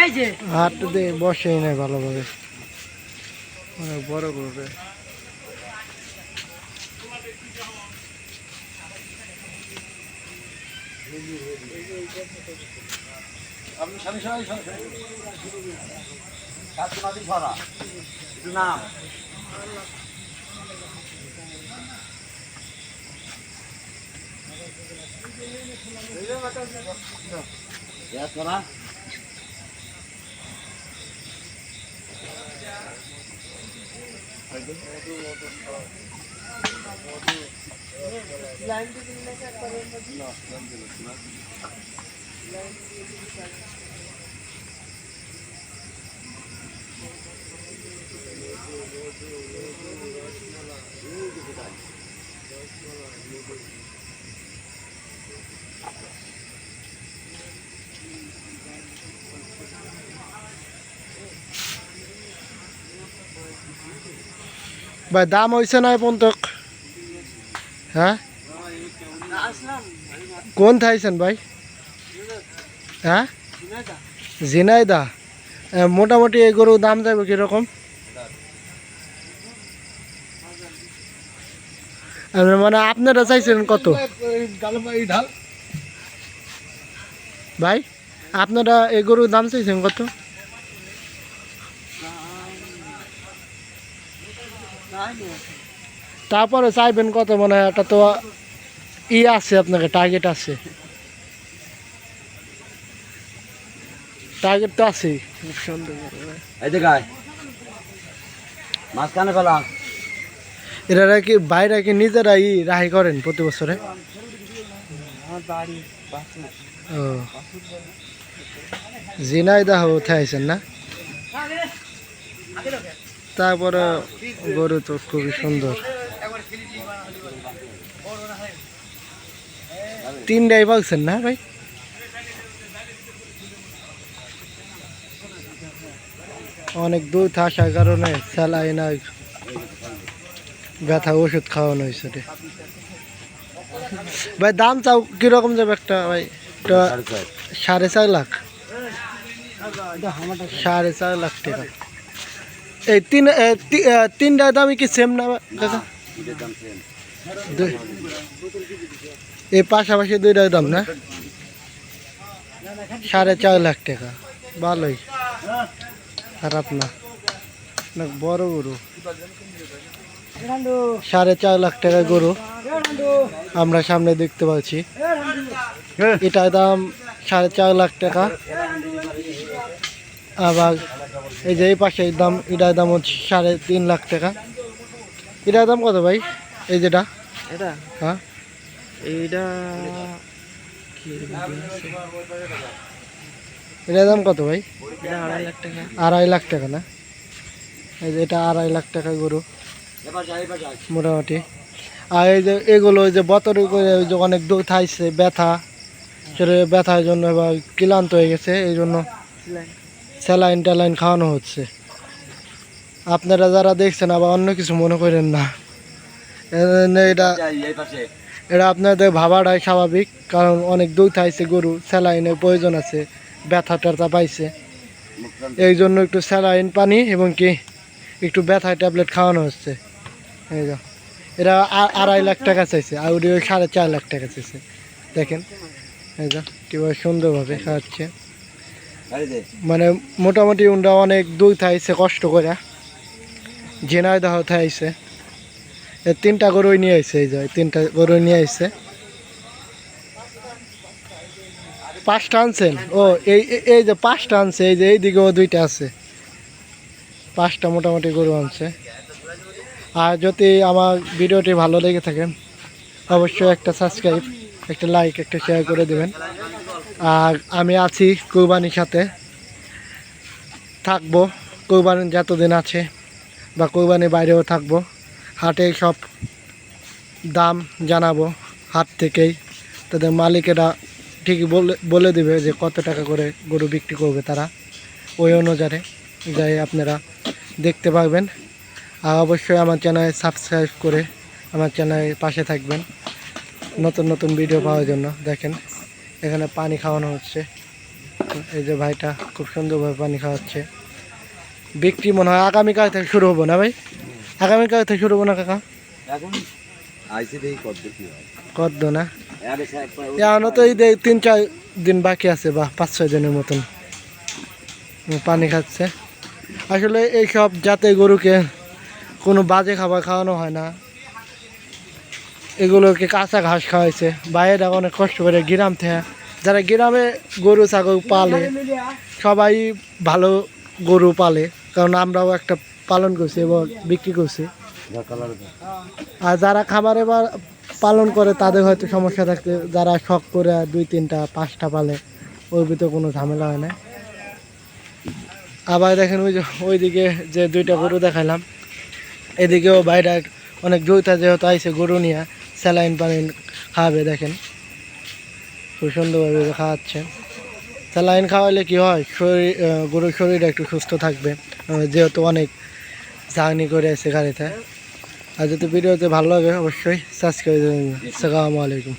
এই দিয়ে বসেই নেই ভালোভাবে। অনেক বড় করবে। নাম। Ya sonra. Lendi bilmek kadar olmadı. Lendi bilmek. Lendi bilmek. ভাই, দাম হয়েছে না পন্তক হ্যাঁ? কোন থাইছেন ভাই? হ্যাঁ? জিনাইদা মোটামুটি এই গরুর দাম যাবে কীরকম? মানে আপনারা চাইছেন কত? ভাই, আপনারা এই গরুর দাম চাইছেন কত? তারপরে চাইবেন কত? মনে হয় একটা তো ই আছে আপনাকে টার্গেট আছে। টার্গেট তো মাঝখানে ফেলা এরা কি বাইরে কি নিজেরা ই রাহি করেন প্রতি বছরে? ও। জিনাইদা উঠে আইছেন না? তারপরে গরু তো খুবই সুন্দর। তিনটাই পাচ্ছেন না ভাই? অনেক দূর থাকার কারণে স্যালাইন আর ব্যথা ওষুধ খাওয়ানো হয়েছে। ভাই, দাম চাও কীরকম যাবে একটা ভাই? সাড়ে চার লাখ। সাড়ে চার লাখ টাকা। এই তিন এ, তি- এ, তিনটার দামই কি সেম না? দুই- এই পাশাপাশি দুইটার দাম না? সাড়ে চার লাখ টাকা। ভালোই। খারাপ না। না বড় গরু। সাড়ে চার লাখ টাকা গরু। আমরা সামনে দেখতে পাচ্ছি। এটার দাম সাড়ে চার লাখ টাকা। আবার এই যে এই পাশে দাম এটার দাম হচ্ছে সাড়ে তিন লাখ টাকা। এটার দাম কত ভাই? এই যেটা। এটা? হ্যাঁ। এইটা এটার দাম কত ভাই? আড়াই লাখ টাকা। আড়াই লাখ টাকা না? এই যে এটা আড়াই লাখ টাকা গরু। মোটামুটি। আর এই যে এগুলো ওই যে বতরে করে ওই যে অনেক দূর থাইছে ব্যথা। শরীরে ব্যথার জন্য এবার ক্লান্ত হয়ে গেছে এই জন্য স্যালাইন ট্যালাইন খাওয়ানো হচ্ছে। আপনারা যারা দেখছেন আবার অন্য কিছু মনে করেন না। এটা এটা আপনাদের ভাবাটাই স্বাভাবিক কারণ অনেক দূর থাইছে গরু স্যালাইনের প্রয়োজন আছে ব্যথা ট্যাথা পাইছে। এই জন্য একটু স্যালাইন পানি এবং কি একটু ব্যথায় ট্যাবলেট খাওয়ানো হচ্ছে। এই যা এরা আড়াই লাখ টাকা চাইছে আর ওটি ওই সাড়ে চার লাখ টাকা চাইছে। দেখেন এই যা কীভাবে সুন্দরভাবে খাওয়াচ্ছে মানে মোটামুটি উনটা অনেক দূর থাইছে কষ্ট করে। জেনায় দাহ থাইছে। তিনটা গরুই নিয়ে আইছে এই যে, তিনটা গরুই নিয়ে আইছে। পাঁচটা আনছেন ও, এই, এই- এই যে পাঁচটা আনছে, এই যে এইদিকেও দুইটা আছে। পাঁচটা মোটামুটি গরু আনছে। আর যদি আমার ভিডিওটি ভালো লেগে থাকে, অবশ্যই একটা সাবস্ক্রাইব একটা লাইক একটা শেয়ার করে দেবেন। আর আমি আছি কোরবানির সাথে থাকব, কোরবানি যতদিন আছে বা কোরবানির বাইরেও থাকব। হাটে সব দাম জানাব, হাট থেকেই। তাদের মালিকেরা ঠিকই বলে বলে দেবে যে কত টাকা করে গরু বিক্রি করবে তারা। ওই অনুযায়ী যাই আপনারা দেখতে পারবেন। আর অবশ্যই আমার চ্যানেল সাবস্ক্রাইব করে আমার চ্যানেলের পাশে থাকবেন। নতুন নতুন ভিডিও পাওয়ার জন্য দেখেন। এখানে পানি খাওয়ানো হচ্ছে। এই যে ভাইটা খুব সুন্দরভাবে পানি খাওয়াচ্ছে। বিক্রি মনে হয় আগামীকাল থেকে শুরু হব না ভাই? আগামীকাল থেকে শুরু হব না কাকা? এখন আইসি দেখি কত কি কত না? আরে স্যার একবার এখনও তো এই তিন চার দিন বাকি আছে বা পাঁচ ছয় দিনের মতন। পানি খাচ্ছে। আসলে এইসব জাতে গরুকে কোনো বাজে খাবার খাওয়ানো হয় না। এগুলোকে কাঁচা ঘাস খাওয়াইছে। বাইরে অনেক কষ্ট করে গ্রাম থেকে। যারা গ্রামে গরু, ছাগল পালে, সবাই ভালো গরু পালে। কারণ আমরাও একটা পালন করছি এবং বিক্রি করছি। আর যারা খামারে পালন করে, তাদের হয়তো সমস্যা থাকতে, যারা শখ করে দুই, তিনটা, পাঁচটা পালে, ওর ভিতরে কোনো ঝামেলা হয় না। আবার দেখেন ওই যে, ওইদিকে যে দুইটা গরু দেখালাম এদিকেও বাইরে অনেক জৈতা যেহেতু আইসে গরু নিয়ে স্যালাইন পানি খাবে দেখেন। খুব সুন্দরভাবে খাওয়াচ্ছে। স্যালাইন খাওয়ালে কি হয়? শরীর গরুর শরীর একটু সুস্থ থাকবে। যেহেতু অনেক জাহানি করে আছে গাড়িতে। আর যদি ভিডিওতে ভালো লাগে অবশ্যই সাবস্ক্রাইব আসসালামু আলাইকুম।